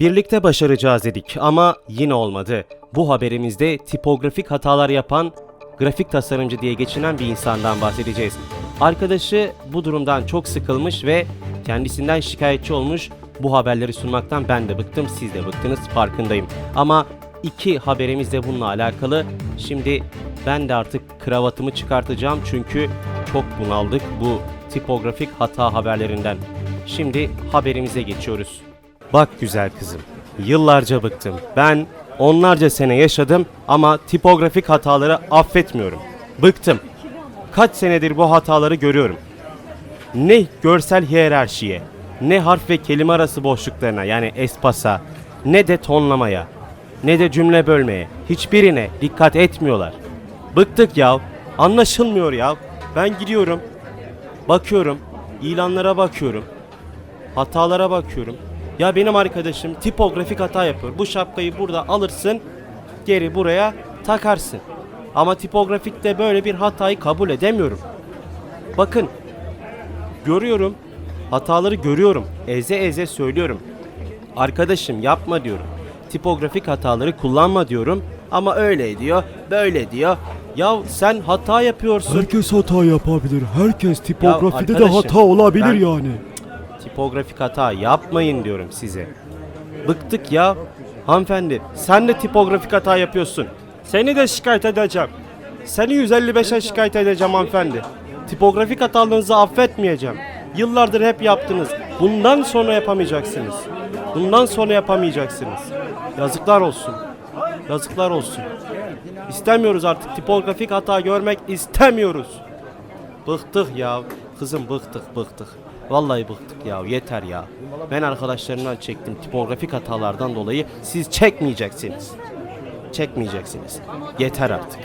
Birlikte başaracağız dedik ama yine olmadı. Bu haberimizde tipografik hatalar yapan grafik tasarımcı diye geçinen bir insandan bahsedeceğiz. Arkadaşı bu durumdan çok sıkılmış ve kendisinden şikayetçi olmuş. Bu haberleri sunmaktan ben de bıktım, siz de bıktınız farkındayım. Ama iki haberimiz de bununla alakalı. Şimdi ben de artık kravatımı çıkartacağım çünkü çok bunaldık bu tipografik hata haberlerinden. Şimdi haberimize geçiyoruz. Bak güzel kızım, yıllarca bıktım. Ben onlarca sene yaşadım ama tipografik hataları affetmiyorum. Bıktım. Kaç senedir bu hataları görüyorum. Ne görsel hiyerarşiye, ne harf ve kelime arası boşluklarına yani espasa, ne de tonlamaya, ne de cümle bölmeye, hiçbirine dikkat etmiyorlar. Bıktık ya, anlaşılmıyor ya. Ben gidiyorum, bakıyorum, ilanlara bakıyorum, hatalara bakıyorum. Ya benim arkadaşım tipografik hata yapıyor. Bu şapkayı burada alırsın, geri buraya takarsın. Ama tipografikte böyle bir hatayı kabul edemiyorum. Bakın, görüyorum, hataları görüyorum. Eze eze söylüyorum. Arkadaşım yapma diyorum. Tipografik hataları kullanma diyorum. Ama öyle diyor, böyle diyor. Ya sen hata yapıyorsun. Herkes hata yapabilir. Herkes tipografide de arkadaşım, hata olabilir ben- yani. Tipografik hata yapmayın diyorum size. Bıktık ya. Hanımefendi sen de tipografik hata yapıyorsun. Seni de şikayet edeceğim. Seni 155'e şikayet edeceğim hanımefendi. Tipografik hatalarınızı affetmeyeceğim. Yıllardır hep yaptınız. Bundan sonra yapamayacaksınız. Bundan sonra yapamayacaksınız. Yazıklar olsun. Yazıklar olsun. İstemiyoruz artık tipografik hata görmek istemiyoruz. Bıktık ya. Kızım bıktık bıktık. Vallahi bıktık ya yeter ya. Ben arkadaşlarımdan çektim tipografik hatalardan dolayı siz çekmeyeceksiniz. Çekmeyeceksiniz. Yeter artık.